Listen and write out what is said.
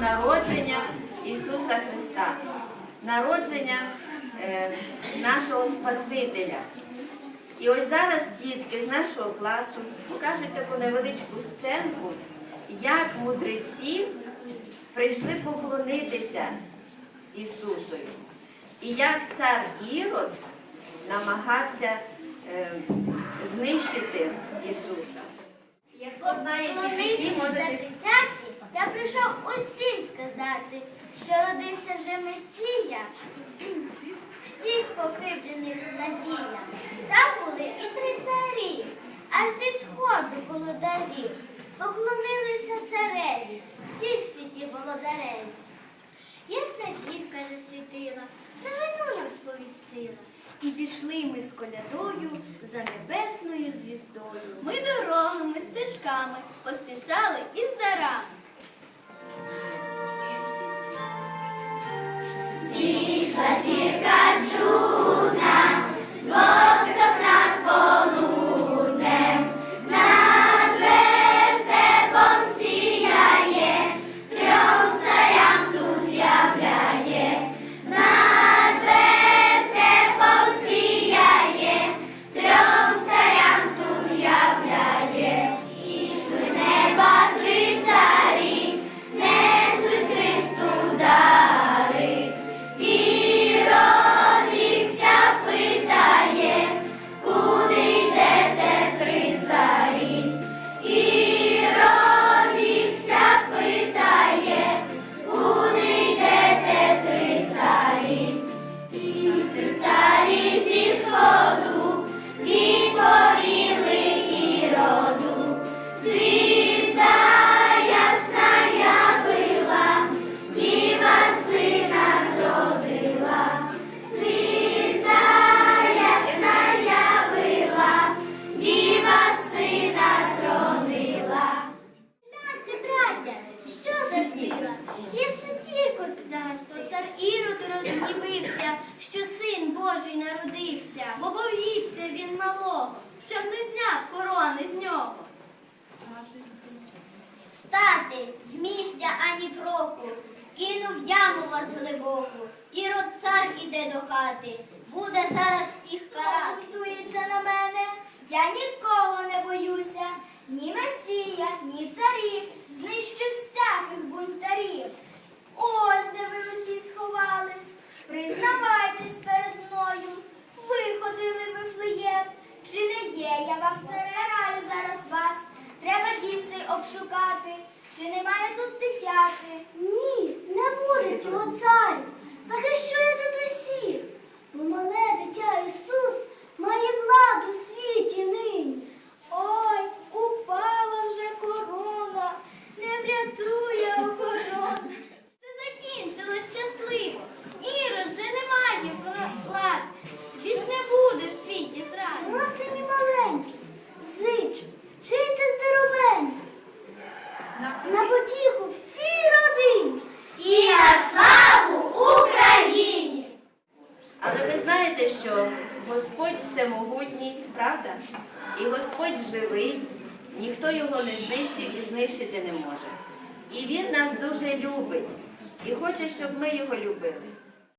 народження Ісуса Христа, народження е, нашого Спасителя. І ось зараз дітки з нашого класу покажуть таку невеличку сценку, як мудреці прийшли поклонитися Ісусові. І як цар Ірод намагався е, знищити Ісуса. Як Хто знає можете сказати, що родився вже Месія, всіх покривджених надія. Та були і три царі, аж зі сходу володарі, поклонилися цареві, всіх світів володареві. Ясна зірка засвітила, новину нам сповістила. І пішли ми з колядою за небесною звіздою. Ми дорогами, стежками поспішали із дарами. Народився. Бо боїться він малого, щоб не зняв корони з нього. Встати з місця ані кроку, кинув яму вас глибоку. Ірод цар іде до хати, буде зараз всіх карати. Готується на мене, я нікого не боюся, ні месія, ні царів, знищу чи не є я вам цараю зараз вас? Треба дім цей обшукати, чи немає тут дитяти? Ні, не буде цього царю. Захищу я тут знаєте, що Господь всемогутній, правда? І Господь живий, ніхто його не знищив і знищити не може. І Він нас дуже любить і хоче, щоб ми його любили.